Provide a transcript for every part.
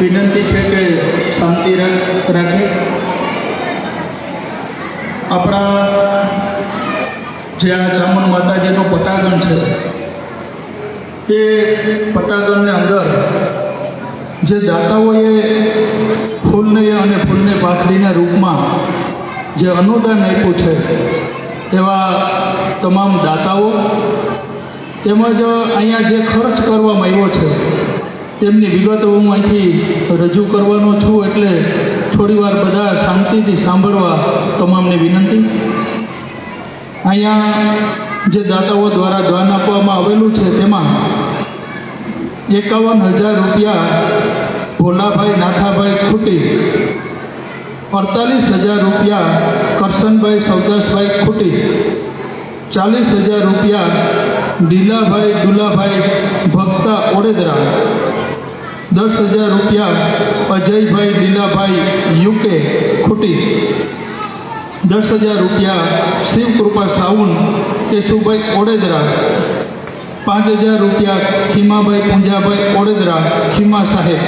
વિનંતી છે કે શાંતિ રાખ- આપણા જે આ ચામુંડ માતાજીનો પટાગણ છે, એ પટાગણની અંદર જે દાતાઓએ ફૂલને અને ફૂલને પાખડીના રૂપમાં જે અનુદાન આપ્યું છે, એવા તમામ દાતાઓ તેમજ અહીંયા જે ખર્ચ કરવામાં આવ્યો છે તેમની વિગતો હું અહીંથી રજૂ કરવાનો છું એટલે થોડીવાર બધા શાંતિથી સાંભળવા તમામને વિનંતી. અહીંયા જે દાતાઓ દ્વારા દાન આપવામાં આવેલું છે તેમાં એકાવન હજાર રૂપિયા ભોલાભાઈ નાથાભાઈ ખૂટી, અડતાલીસ હજાર રૂપિયા કરશનભાઈ સવદાસભાઈ ખૂટી, ચાલીસ હજાર રૂપિયા ડીલાભાઈ દુલાભાઈ ભક્તા ઓડેદરા દસ હજાર રૂપિયા અજયભાઈ લીલાભાઈ યુકે ખૂટી. દસ હજાર રૂપિયા શિવકૃપા સાઉન કેશુભાઈ ઓડેદરા. પાંચ હજાર રૂપિયા ખીમાભાઈ પૂંજાભાઈ ઓડેદરા, ખીમા સાહેબ.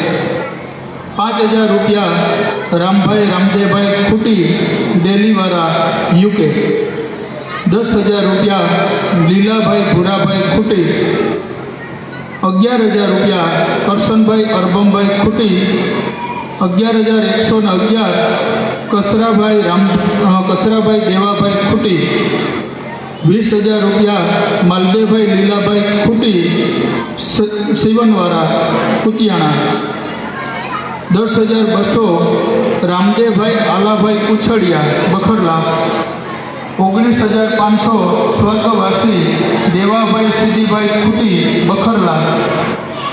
પાંચ હજાર રૂપિયા રામભાઈ રામદેવભાઈ ખૂટી, ડેલીવાળા યુકે. દસ હજાર રૂપિયા લીલાભાઈ ભૂરાભાઈ ખૂટી. અગિયાર હજાર રૂપિયા કરશનભાઈ અરબમભાઈ ખૂટી, અગિયાર હજાર એકસો ને અગિયાર કસરાભાઈ રામ કસરાભાઈ દેવાભાઈ ખૂટી, વીસ હજાર રૂપિયા માલદેવભાઈ લીલાભાઈ ખૂટી સિવનવાળા કુતિયાણા, દસ હજાર બસો રામદેવભાઈ આલાભાઈ કુછડિયા, બખરલા ઓગણીસ હજાર પાંચસો સ્વર્ગવાસી દેવાભાઈ સિદ્ધિભાઈ ખૂટી બખરલા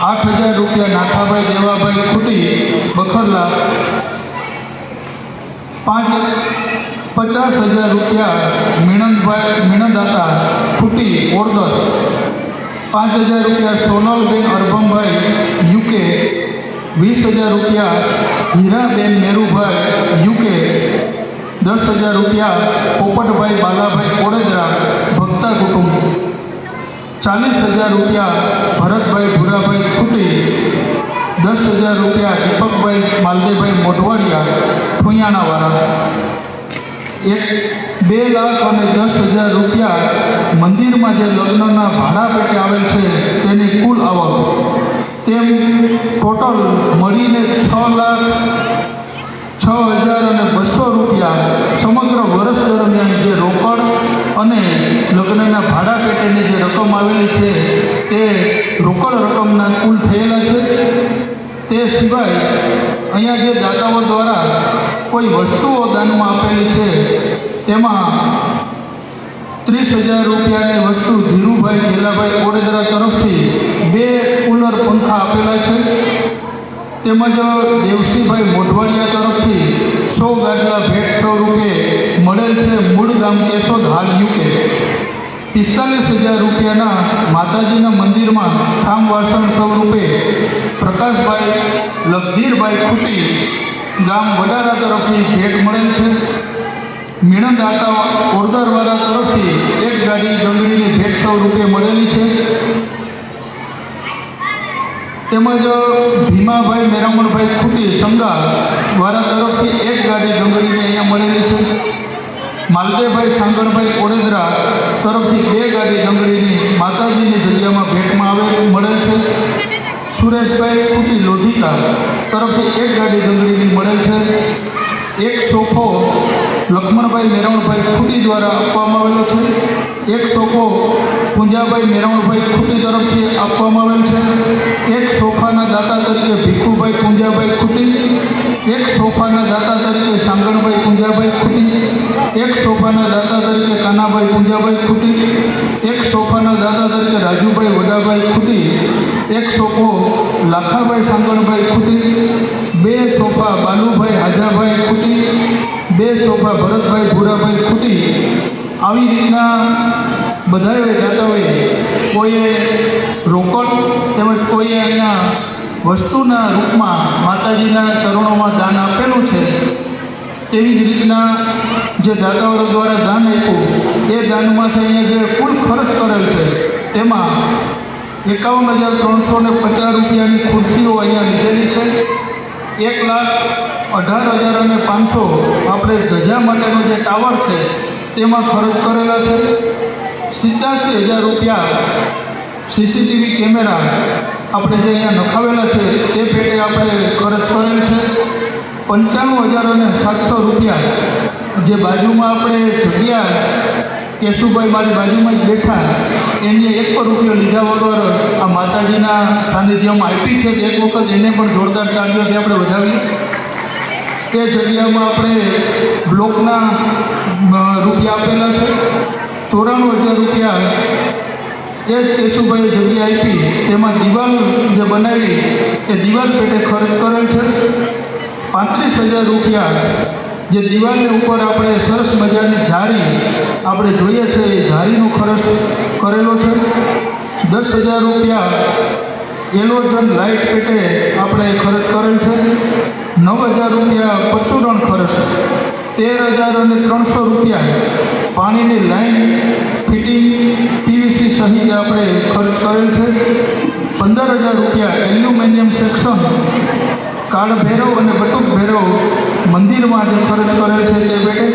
આઠ હજાર રૂપિયા નાથાભાઈ દેવાભાઈ ખૂટી બખરલા પાંચ, પચાસ હજાર રૂપિયા મીણંદભાઈ મીણંદાતા ખૂટી ઓરદર પાંચ હજાર રૂપિયા સોનલબેન અરભમભાઈ યુકે. વીસ હજાર રૂપિયા હીરાબેન મેરુભાઈ યુકે. દસ હજાર રૂપિયા પોપટભાઈ બાલાભાઈ કોડેદરા ભક્તા કુટુંબ. ચાલીસ હજાર રૂપિયા ભરતભાઈ ભૂરાભાઈ ખૂટી દસ હજાર રૂપિયા દીપકભાઈ માલદેભાઈ મોઢવાડિયા ફુયાણાવાળા એક બે લાખ અને દસ હજાર રૂપિયા મંદિરમાં જે લગ્નના ભાડા પેટે આવેલ છે તેની કુલ આવક. તેમ ટોટલ મળીને છ લાખ છ હજાર અને બસો રૂપિયા સમગ્ર વર્ષ દરમિયાન જે રોકડ અને લગ્નના ભાડા પેટેની જે રકમ આવેલી છે તે રોકડ રકમના કુલ થયેલા છે. તે સિવાય અહીંયા જે દાતાઓ દ્વારા કોઈ વસ્તુઓ દાનમાં આપેલી છે, તેમાં ત્રીસ હજાર રૂપિયાની વસ્તુ ધીરુભાઈ ગેલાભાઈ કોડેદરા તરફથી બે કુલર પંખા આપેલા છે. તેમજ દેવસીભાઈ મોઢવાડિયા તરફથી સો ગાડલા ભેટ સો રૂપિયે મળેલ છે મૂળ ગામ કેશોદ, હાલ યુકે. પિસ્તાલીસ હજાર રૂપિયાના માતાજીના મંદિરમાં ઠામ વાસણ સ્વરૂપે પ્રકાશભાઈ, લગધીરભાઈ ખૂટી ગામ વડારા તરફથી ભેટ મળેલ છે. મીણંદ આતા ઓરદારવાળા તરફથી એક ગાડી ડંગળીની ભેટ સ્વરૂપે મળેલી છે. તેમજ ભીમાભાઈ મેરામણભાઈ ખૂટી સંગા વાળા તરફથી એક ગાડી ડંગળીને અહીંયા મળેલી છે. માલદેવભાઈ સાંગણભાઈ કોડેદરા તરફથી બે ગાડી ડુંગળીની માતાજીની જગ્યામાં ભેટમાં આવે મળેલ છે. સુરેશભાઈ ખૂટી લોધિકા તરફથી એક ગાડી ડુંગળીની મળેલ છે. એક સોફો લક્ષ્મણભાઈ મેરવણભાઈ ખૂટી દ્વારા આપવામાં આવેલો છે. એક સોફો પૂંજાભાઈ મેરવણભાઈ ખૂટી તરફથી આપવામાં આવેલ છે. એક સોફાના દાતા તરીકે ભીખુભાઈ પૂંજાભાઈ ખૂટી એક સોફાના દાતા તરીકે સાંગણભાઈ પૂંજાભાઈ સોફાના દાતા તરીકે કાનાભાઈ પૂંજાભાઈ ખૂટી, એક સોફાના દાતા તરીકે રાજુભાઈ વડાભાઈ ખૂટી, એક સોફો લાખાભાઈ સાંગણભાઈ ખૂટી, બે સોફા બાલુભાઈ હાજાભાઈ ખૂટી, બે સોફા ભરતભાઈ ભૂરાભાઈ ખૂટી. આવી રીતના બધાએ દાતાઓએ કોઈએ રોકડ તેમજ કોઈએ અહીંયા વસ્તુના રૂપમાં માતાજીના ચરણોમાં દાન આપેલું છે. તેવી જ રીતના જે દાતાઓ દ્વારા દાન આપ્યું, એ દાનમાંથી અહીંયા જે કુલ ખર્ચ કરેલ છે, તેમાં એકાવન હજાર ત્રણસો ને પચાસ રૂપિયાની ખુરશીઓ અહીંયા લીધેલી છે. એક લાખ અઢાર હજાર અને પાંચસો આપણે ધજા માટેનો જે ટાવર છે, તેમાં ખર્ચ કરેલા છે. સિત્યાસી હજાર રૂપિયા સીસીટીવી કેમેરા આપણે જે અહીંયા નખાવેલા છે, તે પેટે આપણે પંચાણું હજાર અને સાતસો રૂપિયા જે બાજુમાં આપણે જગ્યા કેશુભાઈ મારી બાજુમાં જ બેઠા એને એક પણ રૂપિયો લીધા વગર આ માતાજીના સાનિધ્યમાં આપી છે એક વખત એને પણ જોરદાર તાળીઓથી આપણે વધાવીએ. તે જગ્યામાં આપણે બ્લોકના રૂપિયા આપેલા છે. ચોરાણું હજાર રૂપિયા એ જ કેશુભાઈએ જગ્યા આપી. તેમાં દિવાલ જે બનાવી, એ દિવાલ પેટે ખર્ચ કરેલ છે. પાંત્રીસ હજાર રૂપિયા જે દિવાલની ઉપર આપણે સરસ મજાની જારી આપણે જોઈએ છે, એ જારીનો ખર્ચ કરેલો છે. દસ હજાર રૂપિયા એલોજન લાઇટ પેટે આપણે ખર્ચ કરેલ છે. નવ હજાર રૂપિયા પચુરણ ખર્ચ. તેર હજાર અને ત્રણસો રૂપિયા પાણીની લાઈન ફિટિંગ પીવીસી સહિત આપણે ખર્ચ કરેલ છે. પંદર હજાર રૂપિયા એલ્યુમિનિયમ સેક્શન કાળ ભૈરવ અને મંદિરમાં જે ખર્ચ કરેલ છે તે પેટે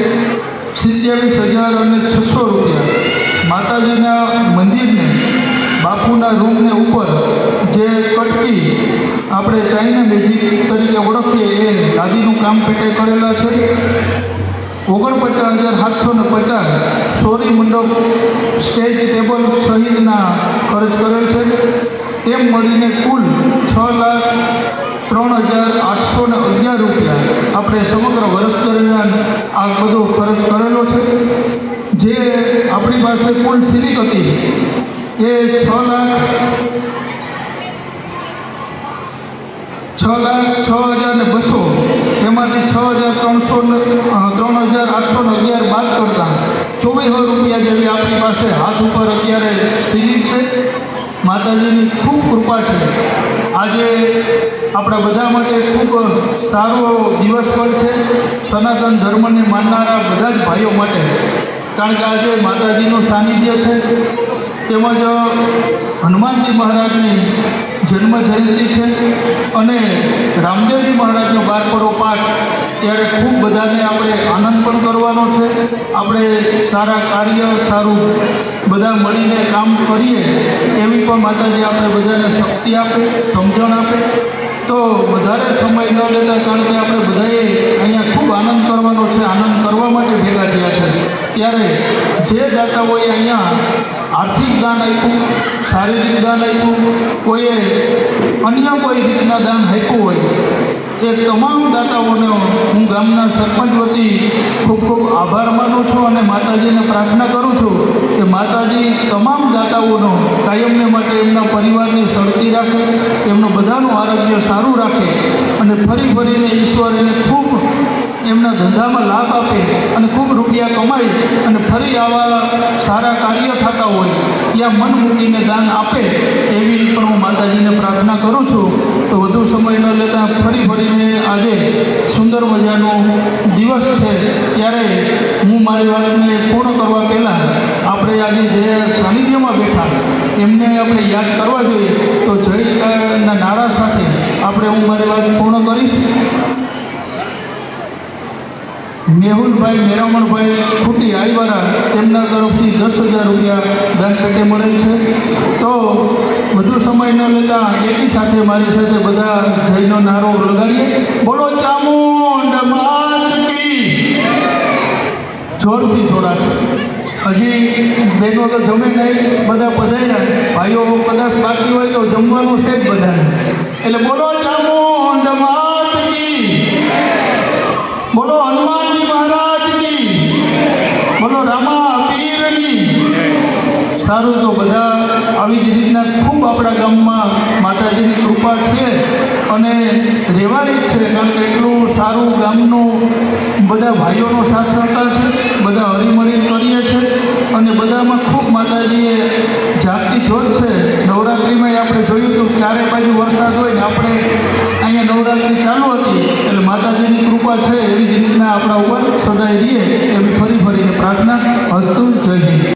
સિત્યાવીસ હજાર અને છસો રૂપિયા. માતાજીના મંદિરને, બાપુના રૂમને ઉપર જે કટકી આપણે ચાઇના મેજિક તરીકે ઓળખીએ એ દાદીનું કામ પેટે કરેલા છે. ઓગણપચાસ હજાર સાતસો ને પચાસ સોરી મંડપ સ્ટેજ ટેબલ સહિતના ખર્ચ કરેલ છે. તેમ મળીને કુલ છ લાખ ત્રણ હજાર આઠસો ને અગિયાર રૂપિયા. આપણે સમગ્ર વર્ષ દરમિયાન આ બધો ખર્ચ કરેલો છે. જે આપણી પાસે કુલ સિલિક હતી એ છ લાખ છ લાખ છ હજાર ને બસો, એમાંથી છ હજાર ત્રણસો ત્રણ હજાર આઠસો ને અગિયાર બાદ કરતા ચોવીસો રૂપિયા જેવી આપણી પાસે હાથ ઉપર અત્યારે સિલિંગ છે. માતાજીની ખૂબ કૃપા છે. આજે આપણા બધા માટે ખૂબ સારો દિવસ પણ છે. સનાતન ધર્મને માનનારા બધા જ ભાઈઓ માટે. કારણ કે આજે માતાજીનું સાનિધ્ય છે. તેમજ હનુમાનજી મહારાજની જન્મ જયંતિ છે અને રામદેવજી મહારાજનો બારપરો પાઠ ત્યારે ખૂબ બધાને આપણે આનંદ પણ કરવાનો છે. આપણે સારા કાર્ય, સારું બધા મળીને કામ કરીએ એવી પણ માતાજી આપણે બધાને શક્તિ આપે, સમજણ આપે. તો વધારે સમય ન લેતા કારણ કે આપણે બધાએ અહીંયા ખૂબ આનંદ કરવાનો છે. આનંદ કરવા માટે ભેગા થયા છે. ત્યારે જે દાતાઓએ અહીંયા આર્થિક દાન આપ્યું, શારીરિક દાન આપ્યું, કોઈએ અન્ય કોઈ રીતના દાન આપ્યું હોય, એ તમામ દાતાઓનો હું ગામના સરપંચ વતી ખૂબ ખૂબ આભાર માનું છું અને માતાજીને પ્રાર્થના કરું છું કે માતાજી તમામ દાતાઓનો કાયમને માટે એમના પરિવારની સળતી રાખે, એમનું બધાનું આરોગ્ય સારું રાખે અને ફરી ફરીને ઈશ્વર એને ખૂબ એમના ધંધામાં લાભ આપે અને ખૂબ રૂપિયા કમાય અને ફરી આવા સારા કાર્ય થતા હોય, ત્યાં મન મૂકીને દાન આપે, એવી પણ હું માતાજીને પ્રાર્થના કરું છું. તો વધુ સમય ન લેતા ફરી ફરીને આજે સુંદર મજાનો દિવસ છે. ત્યારે હું મારી વાતને પૂર્ણ કરવા પહેલાં આપણે આજે જે સાનિધ્યમાં બેઠા, એમને આપણે યાદ કરવા જોઈએ. તો જય ના નારા સાથે આપણે હું મારી વાત પૂર્ણ કરીશ. મેહુલભાઈ મેરામણભાઈ ખૂટી આઈવાળા તેમના તરફથી દસ હજાર રૂપિયા દાન પેટે મળેલ છે. તો વધુ સમય ન લેતા એકી સાથે મારી સાથે બધા જયનો નારો લગાડીએ. બોલો ચામુંડ જોરથી થોડા હજી બેનો તો જમે નહીં, બધા પધાર્યા. ભાઈઓ કદાચ બાકી હોય તો જમવાનું છે જ બધાને. એટલે બોલો ચામુંડ માત કી બોલો હનુમાનજી મહારાજ કી બોલો રામા પીરની સારું તો બધા આવી જ રીતના ખૂબ આપણા ગામમાં માતાજીની કૃપા છે અને રહેવાની જ છે કારણ કે સારું ગામનું બધા ભાઈઓનો સાથ સહકાર છે, બધા હળીમળી કરીએ છીએ અને બધામાં ખૂબ માતાજીએ જાગતી જોત છે. નવરાત્રિમાં આપણે જોયું હતું ચારે બાજુ વરસાદ હોય ને આપણે અહીંયા નવરાત્રિ ચાલુ હતી, એટલે માતાજીની કૃપા છે એવી જ રીતના આપણા ઉપર સદાય રહીએ એવી ફરી ફરીને પ્રાર્થના. હસ્તુ જય હિન્દ.